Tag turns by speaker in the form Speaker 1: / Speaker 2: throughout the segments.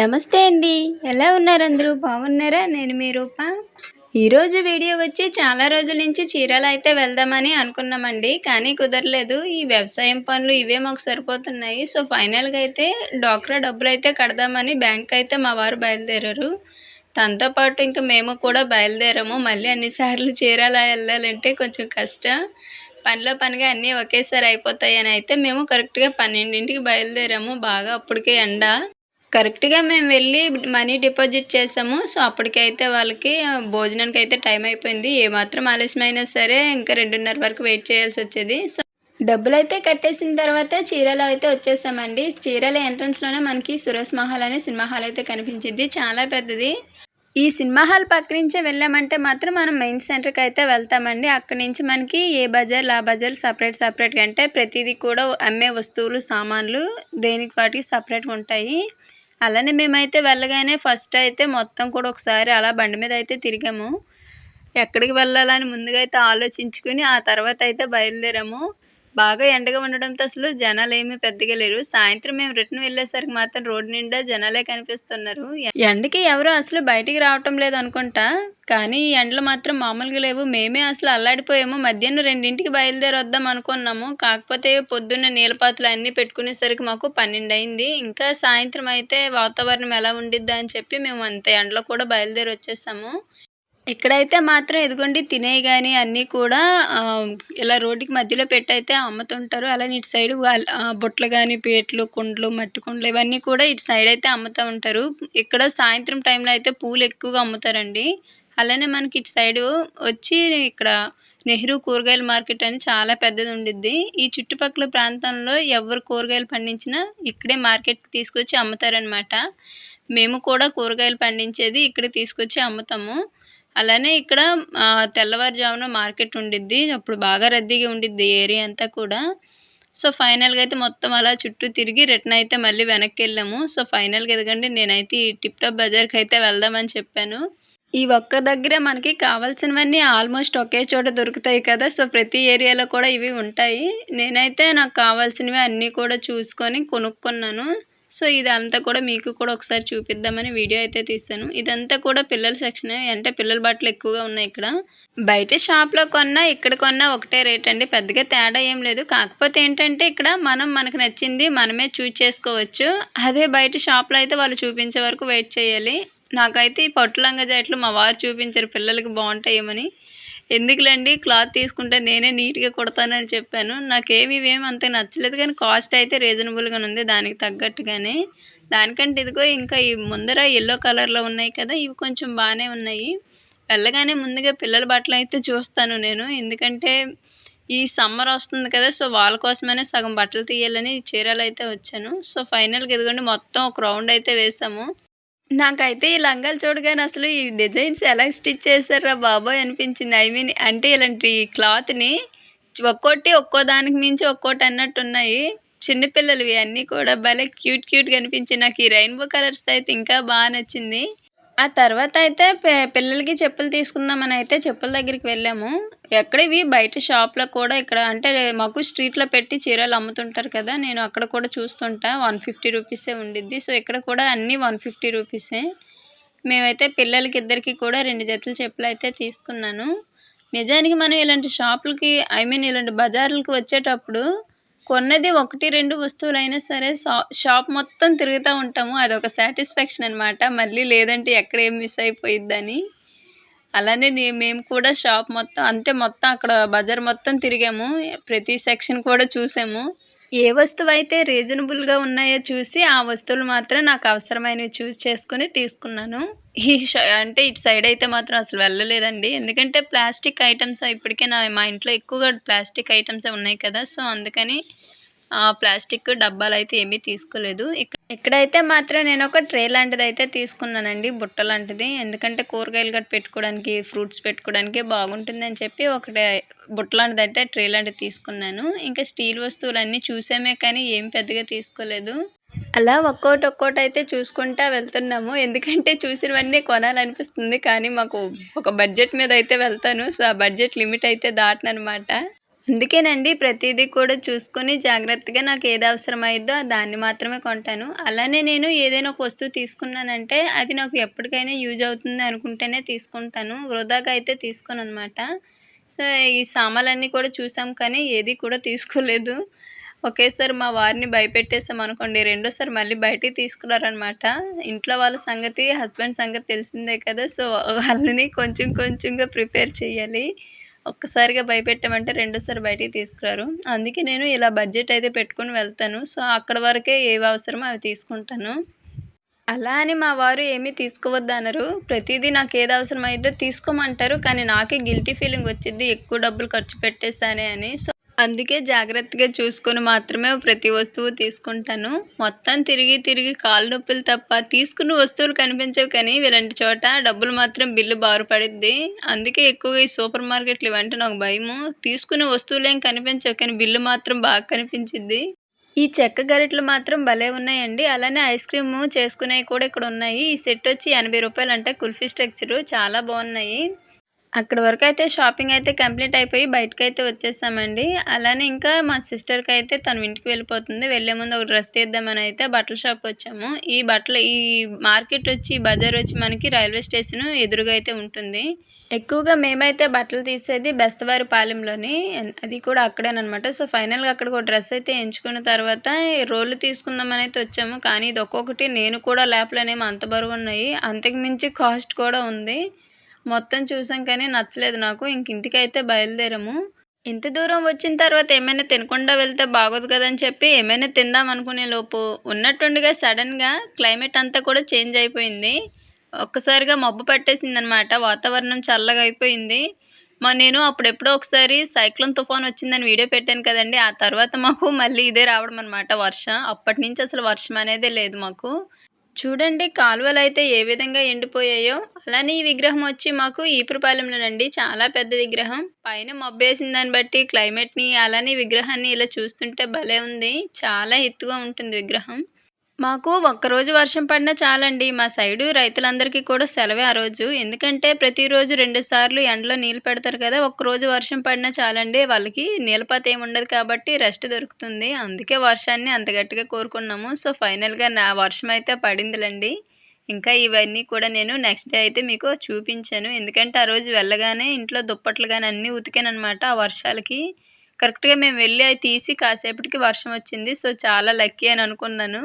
Speaker 1: నమస్తే అండి. ఎలా ఉన్నారు అందరూ? బాగున్నారా? నేను మీ రూప. ఈరోజు వీడియో వచ్చి చాలా రోజుల నుంచి చీరలు అయితే వెళ్దామని అనుకున్నామండి కానీ కుదరలేదు. ఈ వ్యవసాయం పనులు ఇవే మాకు సరిపోతున్నాయి. సో ఫైనల్గా అయితే డాక్రా డబ్బులు అయితే కడదామని బ్యాంక్ అయితే మా వారు బయలుదేరారు. తనతో పాటు ఇంకా మేము కూడా బయలుదేరాము. మళ్ళీ అన్నిసార్లు చీరాల వెళ్ళాలంటే కొంచెం కష్టం. పనిలో పనిగా అన్నీ ఒకేసారి అయిపోతాయని అయితే మేము కరెక్ట్గా పన్నెండింటికి బయలుదేరాము. బాగా అప్పటికే ఎండ. కరెక్ట్గా మేము వెళ్ళి మనీ డిపాజిట్ చేసాము. సో అప్పటికైతే వాళ్ళకి భోజనానికి అయితే టైం అయిపోయింది. ఏమాత్రం ఆలస్యమైనా సరే ఇంకా రెండున్నర వరకు వెయిట్ చేయాల్సి వచ్చేది. సో డబ్బులు అయితే కట్టేసిన తర్వాత చీరలు అయితే వచ్చేసామండి. చీరల ఎంట్రన్స్లోనే మనకి సురేష్ మహల్ అనే సినిమా హాల్ అయితే కనిపించింది. చాలా పెద్దది. ఈ సినిమా హాల్ పక్క నుంచే వెళ్ళామంటే మాత్రం మనం మెయిన్ సెంటర్కి అయితే వెళ్తామండి. అక్కడి నుంచి మనకి ఏ బజార్ లా బజార్ సపరేట్ సపరేట్గా అంటే ప్రతిదీ కూడా అమ్మే వస్తువులు సామాన్లు దేనికి వాటికి సపరేట్గా ఉంటాయి. అలానే మేమైతే వెళ్ళగానే ఫస్ట్ అయితే మొత్తం కూడా ఒకసారి అలా బండి మీద అయితే తిరిగాము. ఎక్కడికి వెళ్ళాలని ముందుగా అయితే ఆలోచించుకుని ఆ తర్వాత అయితే బయలుదేరాము. బాగా ఎండగా ఉండడంతో అసలు జనాలు ఏమీ పెద్దగా లేరు. సాయంత్రం మేము రిటర్న్ వెళ్ళేసరికి మాత్రం రోడ్డు నిండా జనాలే కనిపిస్తున్నారు. ఎండకి ఎవరు అసలు బయటికి రావటం లేదు అనుకుంటా. కానీ ఈ ఎండలు మాత్రం మామూలుగా లేవు. మేమే అసలు అల్లాడిపోయాము. మధ్యాహ్నం రెండింటికి బయలుదేరి వద్దాం అనుకున్నాము. కాకపోతే పొద్దున్న నీలపాతలు అన్నీ పెట్టుకునేసరికి మాకు పన్నెండు అయింది. ఇంకా సాయంత్రం అయితే వాతావరణం ఎలా ఉండిద్దా అని చెప్పి మేము అంత ఎండలో కూడా బయలుదేరి వచ్చేసాము. ఇక్కడైతే మాత్రం ఎదుగుండి తినేయి కానీ అన్నీ కూడా ఇలా రోడ్డుకి మధ్యలో పెట్టి అయితే అమ్ముతుంటారు. అలానే ఇటు సైడ్ బుట్టలు కానీ పేట్లు కుండలు మట్టి కుండలు ఇవన్నీ కూడా ఇటు సైడ్ అయితే అమ్ముతూ ఉంటారు. ఇక్కడ సాయంత్రం టైంలో అయితే పూలు ఎక్కువగా అమ్ముతారండి. అలానే మనకి ఇటు సైడ్ వచ్చి ఇక్కడ నెహ్రూ కూరగాయల మార్కెట్ అని చాలా పెద్దది ఉండిద్ది ఈ చుట్టుపక్కల ప్రాంతంలో ఎవరు కూరగాయలు పండించినా ఇక్కడే మార్కెట్కి తీసుకొచ్చి అమ్ముతారనమాట మేము కూడా కూరగాయలు పండించేది ఇక్కడ తీసుకొచ్చి అమ్ముతాము. అలానే ఇక్కడ తెల్లవారుజామున మార్కెట్ ఉండిద్ది. అప్పుడు బాగా రద్దీగా ఉండిద్ది ఏరియా అంతా కూడా. సో ఫైనల్గా అయితే మొత్తం అలా చుట్టూ తిరిగి రిటర్న్ అయితే మళ్ళీ వెనక్కి వెళ్ళాము సో ఫైనల్గా ఎదగండి నేనైతే ఈ టిప్ టాప్ బజార్కి అయితే వెళ్దామని చెప్పాను. ఈ ఒక్క దగ్గర మనకి కావాల్సినవన్నీ ఆల్మోస్ట్ ఒకే చోట దొరుకుతాయి కదా. సో ప్రతి ఏరియాలో కూడా ఇవి ఉంటాయి. నేనైతే నాకు కావాల్సినవి అన్నీ కూడా చూసుకొని కొనుక్కున్నాను. సో ఇదంతా కూడా మీకు కూడా ఒకసారి చూపిద్దామని వీడియో అయితే తీసాను ఇదంతా కూడా పిల్లల సెక్షన్ అంటే పిల్లల బట్టలు ఎక్కువగా ఉన్నాయి ఇక్కడ. బయట షాప్లో కొన్నా ఇక్కడ కొన్నా ఒకటే రేట్ అండి. పెద్దగా తేడా ఏం లేదు. కాకపోతే ఏంటంటే ఇక్కడ మనం మనకు నచ్చింది మనమే చూజ్ చేసుకోవచ్చు. అదే బయట షాప్లో అయితే వాళ్ళు చూపించే వరకు వెయిట్ చేయాలి. నాకైతే ఈ పట్టు లంగా జాట్లు మా వారు చూపించారు పిల్లలకి బాగుంటాయేమని. ఎందుకులేండి? క్లాత్ తీసుకుంటే నేనే నీట్గా కుడతానని చెప్పాను. నాకేమి ఇవేమి అంత నచ్చలేదు కానీ కాస్ట్ అయితే రీజనబుల్గా ఉంది దానికి తగ్గట్టుగానే. దానికంటే ఇదిగో ఇంకా ఈ ముందర ఎల్లో కలర్లో ఉన్నాయి కదా ఇవి కొంచెం బాగానే ఉన్నాయి. వెళ్ళగానే ముందుగా పిల్లల బట్టలు అయితే చూస్తాను నేను. ఎందుకంటే ఈ సమ్మర్ వస్తుంది కదా సో వాళ్ళ కోసమైనా సగం బట్టలు తీయాలని చీరలు అయితే వచ్చాను. సో ఫైనల్గా ఇదిగోండి మొత్తం ఒక రౌండ్ అయితే వేసాము. నాకైతే ఈ లంగాలు చూడగానే అసలు ఈ డిజైన్స్ ఎలా స్టిచ్ చేశారా బాబోయ్ అనిపించింది. ఐ మీన్ అంటే ఇలాంటి క్లాత్ని ఒక్కోటి ఒక్కో దానికి మించి ఒక్కోటి అన్నట్టు ఉన్నాయి. చిన్నపిల్లలు అన్నీ కూడా భలే క్యూట్ క్యూట్గా అనిపించి నాకు ఈ రెయిన్బో కలర్స్ అయితే ఇంకా బాగా నచ్చింది. ఆ తర్వాత అయితే పిల్లలకి చెప్పులు తీసుకుందామని అయితే చెప్పుల దగ్గరికి వెళ్ళాము. ఎక్కడ ఇవి బయట షాప్లో కూడా ఇక్కడ అంటే మాకు స్ట్రీట్లో పెట్టి చీరలు అమ్ముతుంటారు కదా నేను అక్కడ కూడా చూస్తుంటా. వన్ ఫిఫ్టీ రూపీసే ఉండిద్ది. సో ఇక్కడ కూడా అన్నీ వన్ ఫిఫ్టీ రూపీసే. మేమైతే పిల్లలకి ఇద్దరికి కూడా రెండు జతల చెప్పులు అయితే తీసుకున్నాను. నిజానికి మనం ఇలాంటి షాపులకి ఐ మీన్ ఇలాంటి బజార్లకు వచ్చేటప్పుడు కొన్నది ఒకటి రెండు వస్తువులైనా సరే షాప్ మొత్తం తిరుగుతూ ఉంటాము. అదొక సాటిస్ఫాక్షన్ అనమాట మళ్ళీ లేదంటే ఎక్కడ ఏం మిస్ అయిపోయిద్దని. అలానే మేము కూడా షాప్ మొత్తం అంటే మొత్తం అక్కడ బజార్ మొత్తం తిరిగాము. ప్రతి సెక్షన్ కూడా చూసాము. ఏ వస్తువు అయితే రీజనబుల్గా ఉన్నాయో చూసి ఆ వస్తువులు మాత్రం నాకు అవసరమైనవి చూస్ చేసుకుని తీసుకున్నాను. ఈ అంటే ఇటు సైడ్ అయితే మాత్రం అసలు వెళ్ళలేదండి. ఎందుకంటే ప్లాస్టిక్ ఐటమ్స్ ఇప్పటికే నా మా ఇంట్లో ఎక్కువగా ప్లాస్టిక్ ఐటమ్సే ఉన్నాయి కదా. సో అందుకని ప్లాస్టిక్ డబ్బాలు అయితే ఏమీ తీసుకోలేదు. ఇక్కడైతే మాత్రం నేను ఒక ట్రే లాంటిది అయితే తీసుకున్నానండి బుట్ట లాంటిది. ఎందుకంటే కూరగాయలు గట్ట పెట్టుకోవడానికి ఫ్రూట్స్ పెట్టుకోవడానికి బాగుంటుంది అని చెప్పి ఒకటి బుట్ట లాంటిది అయితే ట్రే లాంటిది తీసుకున్నాను. ఇంకా స్టీల్ వస్తువులన్నీ చూసామే కానీ ఏం పెద్దగా తీసుకోలేదు. అలా ఒక్కోటి ఒక్కోటి అయితే చూసుకుంటా వెళ్తున్నాము. ఎందుకంటే చూసినవన్నీ కొనాలనిపిస్తుంది కానీ మాకు ఒక బడ్జెట్ మీద అయితే వెళ్తాను. సో ఆ బడ్జెట్ లిమిట్ అయితే దాటనమాట అందుకేనండి ప్రతిదీ కూడా చూసుకొని జాగ్రత్తగా నాకు ఏది అవసరమైద్దో దాన్ని మాత్రమే కొంటాను. అలానే నేను ఏదైనా ఒక వస్తువు తీసుకున్నానంటే అది నాకు ఎప్పటికైనా యూజ్ అవుతుంది అనుకుంటేనే తీసుకుంటాను. వృధాగా అయితే తీసుకోను అనమాట సో ఈ సామాన్లన్నీ కూడా చూసాం కానీ ఏది కూడా తీసుకోలేదు. ఒకేసారి మా వారిని భయపెట్టేసాం అనుకోండి రెండోసారి మళ్ళీ బయటికి తీసుకురారనమాట ఇంట్లో వాళ్ళ సంగతి హస్బెండ్ సంగతి తెలిసిందే కదా సో వాళ్ళని కొంచెం కొంచెంగా ప్రిపేర్ చేయాలి. ఒక్కసారిగా భయపెట్టామంటే రెండోసారి బయటికి తీసుకురారు. అందుకే నేను ఇలా బడ్జెట్ అయితే పెట్టుకుని వెళ్తాను. సో అక్కడ వరకే ఏవి అవసరమో అవి తీసుకుంటాను. అలా అని మా వారు ఏమీ తీసుకోవద్దు అన్నారు ప్రతిదీ నాకు ఏది అవసరం తీసుకోమంటారు. కానీ నాకే గిల్టీ ఫీలింగ్ వచ్చింది ఎక్కువ డబ్బులు ఖర్చు పెట్టేశానే అని. సో అందుకే జాగ్రత్తగా చూసుకొని మాత్రమే ప్రతి వస్తువు తీసుకుంటాను. మొత్తం తిరిగి తిరిగి కాళ్ళ నొప్పులు తప్ప తీసుకున్న వస్తువులు కనిపించవు కానీ ఇలాంటి చోట డబ్బులు మాత్రం బిల్లు బారు పడుద్ది. అందుకే ఎక్కువగా ఈ సూపర్ మార్కెట్లు ఇవంటే నాకు భయము. తీసుకునే వస్తువులు ఏం కనిపించవు కానీ బిల్లు మాత్రం బాగా కనిపించింది ఈ చెక్క గరిటలు మాత్రం భలే ఉన్నాయండి. అలానే ఐస్ క్రీమ్ చేసుకునేవి కూడా ఇక్కడ ఉన్నాయి. ఈ సెట్ వచ్చి ఎనభై రూపాయలు అంటే కుల్ఫీ స్ట్రక్చరు. చాలా బాగున్నాయి. అక్కడ వరకు అయితే షాపింగ్ అయితే కంప్లీట్ అయిపోయి బయటకు అయితే వచ్చేసామండి. అలానే ఇంకా మా సిస్టర్కి అయితే తన ఇంటికి వెళ్ళిపోతుంది. వెళ్ళే ముందు ఒక డ్రెస్ తీద్దామని అయితే బట్టల షాప్ వచ్చాము. ఈ బట్టలు ఈ మార్కెట్ వచ్చి బజార్ వచ్చి మనకి రైల్వే స్టేషన్ ఎదురుగా అయితే ఉంటుంది. ఎక్కువగా మేమైతే బట్టలు తీసేది బెస్తవారి పాలెంలోని. అది కూడా అక్కడేనమాట సో ఫైనల్గా అక్కడ ఒక డ్రెస్ అయితే ఎంచుకున్న తర్వాత రోళ్ళు తీసుకుందామని అయితే వచ్చాము. కానీ ఇది ఒక్కొక్కటి నేను కూడా ల్యాప్లోనేమో అంత బరువు ఉన్నాయి. అంతకు మించి కాస్ట్ కూడా ఉంది. మొత్తం చూసాం కానీ నచ్చలేదు నాకు. ఇంక ఇంటికి అయితే బయలుదేరాము. ఇంత దూరం వచ్చిన తర్వాత ఏమైనా తినకుండా వెళ్తే బాగోదు కదని చెప్పి ఏమైనా తిందాం అనుకునే లోపు ఉన్నట్టుండిగా సడన్గా క్లైమేట్ అంతా కూడా చేంజ్ అయిపోయింది. ఒక్కసారిగా మబ్బు పట్టేసింది అనమాట వాతావరణం చల్లగా అయిపోయింది. మా నేను అప్పుడెప్పుడో ఒకసారి సైక్లోన్ తుఫాన్ వచ్చిందని వీడియో పెట్టాను కదండి. ఆ తర్వాత మాకు మళ్ళీ ఇదే రావడం అనమాట వర్షం. అప్పటి నుంచి అసలు వర్షం అనేదే లేదు మాకు. చూడండి కాలువలు అయితే ఏ విధంగా ఎండిపోయాయో. అలానే ఈ విగ్రహం వచ్చి మాకు ఈపురపాలెంలోనండి చాలా పెద్ద విగ్రహం. పైన మబ్బేసిన దాన్ని బట్టి క్లైమేట్ని అలానే విగ్రహాన్ని ఇలా చూస్తుంటే భలే ఉంది. చాలా ఎత్తుగా ఉంటుంది విగ్రహం. మాకు ఒక్కరోజు వర్షం పడినా చాలండి. మా సైడు రైతులందరికీ కూడా సెలవే ఆ రోజు. ఎందుకంటే ప్రతిరోజు రెండు సార్లు ఎండలో నీళ్ళు పెడతారు కదా ఒక్కరోజు వర్షం పడినా చాలండి. వాళ్ళకి నీళ్ళపాత ఏమి ఉండదు కాబట్టి రెస్ట్ దొరుకుతుంది. అందుకే వర్షాన్ని అంత గట్టిగా కోరుకున్నాము. సో ఫైనల్గా నా వర్షం అయితే పడిందిలండి. ఇంకా ఇవన్నీ కూడా నేను నెక్స్ట్ డే అయితే మీకు చూపించాను. ఎందుకంటే ఆ రోజు వెళ్ళగానే ఇంట్లో దుప్పట్లు కానీ అన్నీ ఉతికానమాట ఆ వర్షాలకి. కరెక్ట్గా మేము వెళ్ళి అవి తీసి కాసేపటికి వర్షం వచ్చింది. సో చాలా లక్కీ అని అనుకున్నాను.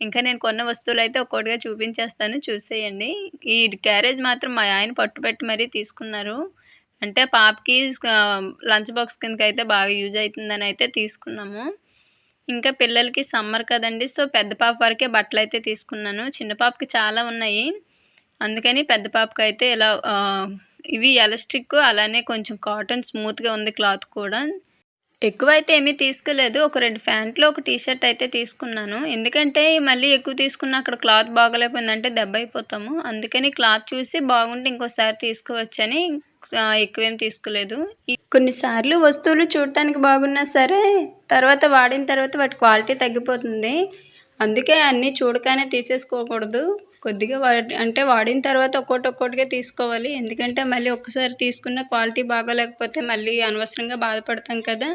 Speaker 1: ఇంకా నేను కొన్న వస్తువులు అయితే ఒక్కొక్కటిగా చూపించేస్తాను. చూసేయండి. ఈ క్యారేజ్ మాత్రం మా ఆయన పట్టుపెట్టి మరీ తీసుకున్నారు. అంటే పాపకి లంచ్ బాక్స్ కిందకి అయితే బాగా యూజ్ అవుతుందని అయితే తీసుకున్నాము. ఇంకా పిల్లలకి సమ్మర్ కదండి. సో పెద్ద పాప వరకే బట్టలు అయితే తీసుకున్నాను. చిన్న పాపకి చాలా ఉన్నాయి. అందుకని పెద్ద పాపకి అయితే ఇలా ఇవి ఎలాస్టిక్ అలానే కొంచెం కాటన్ స్మూత్గా ఉంది క్లాత్ కూడా. ఎక్కువ అయితే ఏమీ తీసుకోలేదు. ఒక రెండు ప్యాంట్లు ఒక టీ షర్ట్ అయితే తీసుకున్నాను. ఎందుకంటే మళ్ళీ ఎక్కువ తీసుకున్న అక్కడ క్లాత్ బాగలేకపోయిందంటే దెబ్బ అయిపోతాము అందుకని క్లాత్ చూసి బాగుంటే ఇంకోసారి తీసుకోవచ్చని ఎక్కువేం తీసుకోలేదు. కొన్నిసార్లు వస్తువులు చూడటానికి బాగున్నా సరే తర్వాత వాడిన తర్వాత వాటి క్వాలిటీ తగ్గిపోతుంది. అందుకే అన్నీ చూడగానే తీసేసుకోకూడదు. కొద్దిగా వాడి అంటే వాడిన తర్వాత ఒక్కోటి ఒక్కోటిగా తీసుకోవాలి. ఎందుకంటే మళ్ళీ ఒక్కసారి తీసుకున్న క్వాలిటీ బాగోలేకపోతే మళ్ళీ అనవసరంగా బాధపడతాం కదా.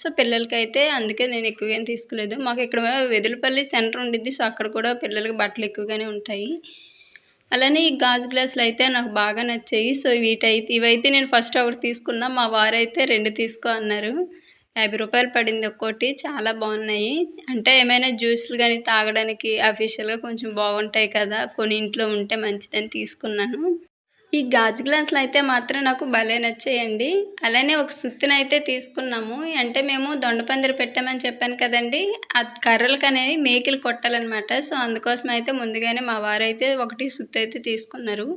Speaker 1: సో పిల్లలకైతే అందుకే నేను ఎక్కువగా తీసుకోలేదు. మాకు ఇక్కడ వెదులపల్లి సెంటర్ ఉండిద్ది. సో అక్కడ కూడా పిల్లలకి బట్టలు ఎక్కువగానే ఉంటాయి. అలానే ఈ గాజు గ్లాసులు అయితే నాకు బాగా నచ్చాయి. సో వీటైతే ఇవైతే నేను ఫస్ట్ ఒకటి తీసుకున్నా. మా వారైతే రెండు తీసుకో అన్నారు. యాభై రూపాయలు పడింది ఒక్కోటి చాలా బాగున్నాయి. అంటే ఏమైనా జ్యూస్లు కానీ తాగడానికి అఫీషియల్గా కొంచెం బాగుంటాయి కదా కొన్ని ఇంట్లో ఉంటే మంచిదని తీసుకున్నాను. ఈ గాజు గ్లాసులు అయితే మాత్రం నాకు భలే నచ్చేయండి. అలానే ఒక సుత్తిని అయితే తీసుకున్నాము. అంటే మేము దొండపందిరి పెట్టామని చెప్పాను కదండి. ఆ కర్రలకు అనేది మేకలు కొట్టాలన్నమాట. సో అందుకోసం అయితే ముందుగానే మా వారైతే ఒకటి సుత్తి అయితే తీసుకున్నారు.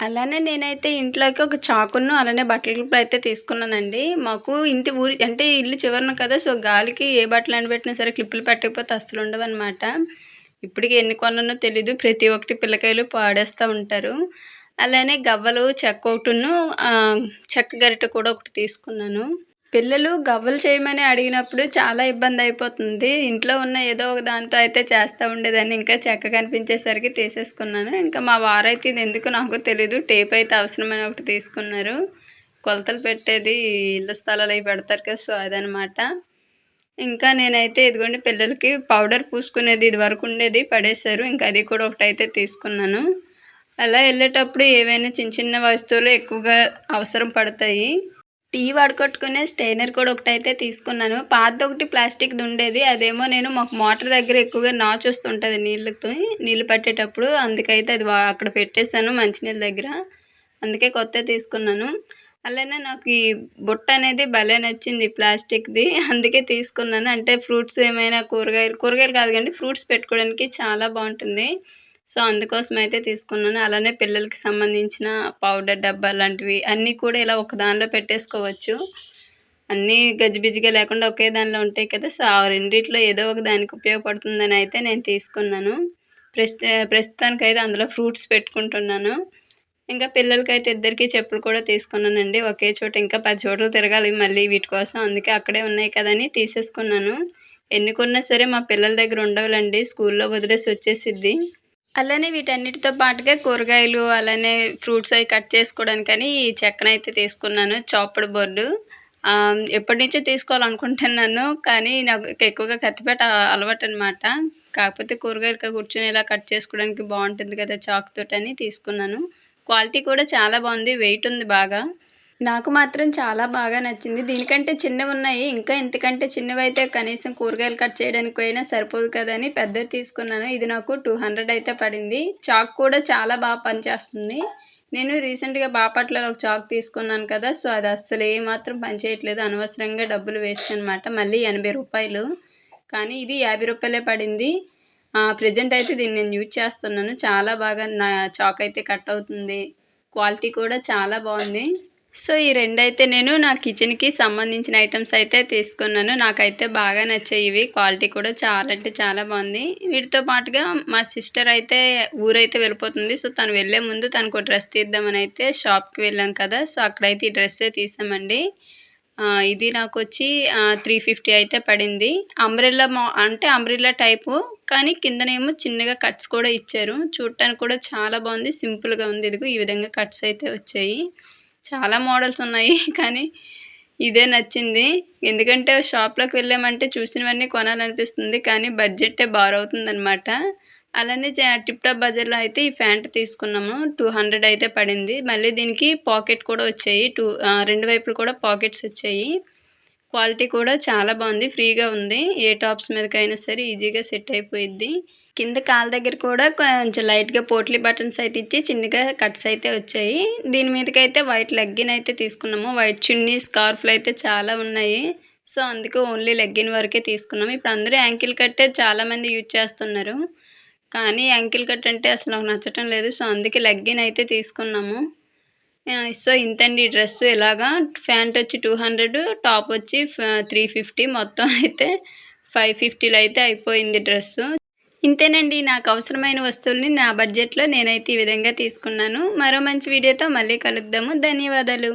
Speaker 1: అలానే నేనైతే ఇంట్లోకి ఒక చాకును అలానే బట్టల క్లిప్లు అయితే తీసుకున్నానండి. మాకు ఇంటి ఊరి అంటే ఇల్లు చివరన కదా సో గాలికి ఏ బట్టలు ఎండబెట్టినా సరే క్లిప్పులు పెట్టకపోతే అస్సలు ఉండవన్నమాట. ఇప్పటికి ఎన్ని కొన్నానో తెలీదు ప్రతి ఒక్కటి పిల్లకాయలు పాడేస్తూ ఉంటారు. అలానే గవ్వలు చెక్క ఒకటిను చెక్క గరిట కూడా ఒకటి తీసుకున్నాను. పిల్లలు గవ్వలు చేయమని అడిగినప్పుడు చాలా ఇబ్బంది అయిపోతుంది. ఇంట్లో ఉన్న ఏదో ఒక దాంతో అయితే చేస్తూ ఉండేదాన్ని. ఇంకా చెక్క కనిపించేసరికి తీసేసుకున్నాను. ఇంకా మా వారైతే ఇది ఎందుకు నాకు తెలీదు. టేప్ అయితే అవసరమైన ఒకటి తీసుకున్నారు. కొలతలు పెట్టేది ఇళ్ళ స్థలాలు అవి పెడతారు కదా సో అదనమాట ఇంకా నేనైతే ఇదిగోండి పిల్లలకి పౌడర్ పూసుకునేది ఇది వరకు ఉండేది పడేశారు. ఇంకా అది కూడా ఒకటైతే తీసుకున్నాను. అలా వెళ్ళేటప్పుడు ఏవైనా చిన్న చిన్న వస్తువులు ఎక్కువగా అవసరం పడతాయి. టీ వడకట్టుకునే స్టైనర్ కూడా ఒకటి అయితే తీసుకున్నాను. పాత ఒకటి ప్లాస్టిక్ది ఉండేది. అదేమో నేను మాకు మోటార్ దగ్గర ఎక్కువగా నాచు వస్తుంటుంది నీళ్ళతో నీళ్ళు పట్టేటప్పుడు. అందుకైతే అది అక్కడ పెట్టేశాను మంచినీళ్ళ దగ్గర. అందుకే కొత్త తీసుకున్నాను. అలానే నాకు ఈ బుట్ట అనేది భలే నచ్చింది ప్లాస్టిక్ది అందుకే తీసుకున్నాను. అంటే ఫ్రూట్స్ ఏమైనా కూరగాయలు కూరగాయలు కాదు కానీ ఫ్రూట్స్ పెట్టుకోవడానికి చాలా బాగుంటుంది. సో అందుకోసం అయితే తీసుకున్నాను. అలానే పిల్లలకి సంబంధించిన పౌడర్ డబ్బా లాంటివి అన్నీ కూడా ఇలా ఒక దానిలో పెట్టేసుకోవచ్చు. అన్నీ గజిబిజిగా లేకుండా ఒకే దానిలో ఉంటాయి కదా సో ఆ రెండిట్లో ఏదో ఒక దానికి ఉపయోగపడుతుందని అయితే నేను తీసుకున్నాను. ప్రస్తుత ప్రస్తుతానికైతే అందులో ఫ్రూట్స్ పెట్టుకుంటున్నాను. ఇంకా పిల్లలకైతే ఇద్దరికి చెప్పులు కూడా తీసుకున్నానండి. ఒకే చోట ఇంకా పది చోట్ల తిరగాలి మళ్ళీ వీటి కోసం. అందుకే అక్కడే ఉన్నాయి కదని తీసేసుకున్నాను. ఎన్నికొన్నా సరే మా పిల్లల దగ్గర ఉండవులండి. స్కూల్లో వదిలేసి వచ్చేసిద్ది. అలానే వీటన్నిటితో పాటుగా కూరగాయలు అలానే ఫ్రూట్స్ అవి కట్ చేసుకోవడానికని ఈ చెక్కన అయితే తీసుకున్నాను చాపడ్ బోర్డు. ఎప్పటి నుంచో తీసుకోవాలనుకుంటున్నాను కానీ నాకు ఎక్కువగా కత్తిపేట అలవాటు అనమాట కాకపోతే కూరగాయలు కూర్చొని ఇలా కట్ చేసుకోవడానికి బాగుంటుంది కదా చాక్తోటని అని తీసుకున్నాను. క్వాలిటీ కూడా చాలా బాగుంది వెయిట్ ఉంది బాగా. నాకు మాత్రం చాలా బాగా నచ్చింది. దీనికంటే చిన్నవి ఉన్నాయి ఇంకా ఇంతకంటే చిన్నవి అయితే కనీసం కూరగాయలు కట్ చేయడానికి పోయినా సరిపోదు కదని పెద్దది తీసుకున్నాను. ఇది నాకు టూ హండ్రెడ్ అయితే పడింది. చాక్ కూడా చాలా బాగా పనిచేస్తుంది. నేను రీసెంట్గా బాపట్లలో ఒక చాక్ తీసుకున్నాను కదా సో అది అస్సలు ఏమాత్రం పనిచేయట్లేదు అనవసరంగా డబ్బులు వేస్ట్ అనమాట మళ్ళీ ఎనభై రూపాయలు. కానీ ఇది యాభై రూపాయలే పడింది. ప్రజెంట్ అయితే దీన్ని నేను యూజ్ చేస్తున్నాను. చాలా బాగా నా చాక్ అయితే కట్ అవుతుంది. క్వాలిటీ కూడా చాలా బాగుంది. సో ఈ రెండు అయితే నేను నా కిచెన్కి సంబంధించిన ఐటమ్స్ అయితే తీసుకున్నాను. నాకైతే బాగా నచ్చాయి ఇవి. క్వాలిటీ కూడా చాలా అంటే చాలా బాగుంది. వీటితో పాటుగా మా సిస్టర్ అయితే ఊరైతే వెళ్ళిపోతుంది. సో తను వెళ్ళే ముందు తనకు డ్రెస్ తీద్దామని అయితే షాప్కి వెళ్ళాం కదా! సో అక్కడైతే ఈ డ్రెస్సే తీసామండి. ఇది నాకు వచ్చి త్రీ ఫిఫ్టీ అయితే పడింది. అంబ్రెల్లా మా అంటే అంబ్రెల్లా టైపు కానీ కిందనేమో చిన్నగా కట్స్ కూడా ఇచ్చారు. చూడటానికి కూడా చాలా బాగుంది. సింపుల్గా ఉంది. ఇదిగో ఈ విధంగా కట్స్ అయితే వచ్చాయి. చాలా మోడల్స్ ఉన్నాయి కానీ ఇదే నచ్చింది. ఎందుకంటే షాప్లోకి వెళ్ళామంటే చూసినవన్నీ కొనాలనిపిస్తుంది కానీ బడ్జెట్టే బార్ అవుతుందన్నమాట. అలానే టిప్టాప్ బజార్లో అయితే ఈ ప్యాంట్ తీసుకున్నాము. టూ హండ్రెడ్ అయితే పడింది. మళ్ళీ దీనికి పాకెట్ కూడా వచ్చాయి. టూ రెండు వైపులు కూడా పాకెట్స్ వచ్చాయి. క్వాలిటీ కూడా చాలా బాగుంది ఫ్రీగా ఉంది. ఏ టాప్స్ మీదకైనా సరే ఈజీగా సెట్ అయిపోయిద్ది. కింద కాల్ దగ్గర కూడా కొంచెం లైట్గా పోట్లీ బటన్స్ అయితే ఇచ్చి చిన్నగా కట్స్ అయితే వచ్చాయి. దీని మీదకైతే వైట్ లెగ్గిన్ అయితే తీసుకున్నాము. వైట్ చున్నీ స్కార్ఫ్లు అయితే చాలా ఉన్నాయి. సో అందుకే ఓన్లీ లెగ్గిన్ వరకే తీసుకున్నాము. ఇప్పుడు అందరూ యాంకిల్ కట్టే చాలామంది యూజ్ చేస్తున్నారు. కానీ యాంకిల్ కట్ అంటే అసలు నాకు నచ్చటం లేదు. సో అందుకే లెగ్గిన్ అయితే తీసుకున్నాము. సో ఇంతండి డ్రెస్ ఇలాగా ప్యాంట్ వచ్చి టూ హండ్రెడ్ టాప్ వచ్చి త్రీ ఫిఫ్టీ. మొత్తం అయితే ఫైవ్ ఫిఫ్టీలో అయితే అయిపోయింది డ్రెస్సు. ఇంతేనండి నాకు అవసరమైన వస్తువుల్ని నా బడ్జెట్లో నేనైతే ఈ విధంగా తీసుకున్నాను. మరో మంచి వీడియోతో మళ్ళీ కలుద్దాము. ధన్యవాదాలు.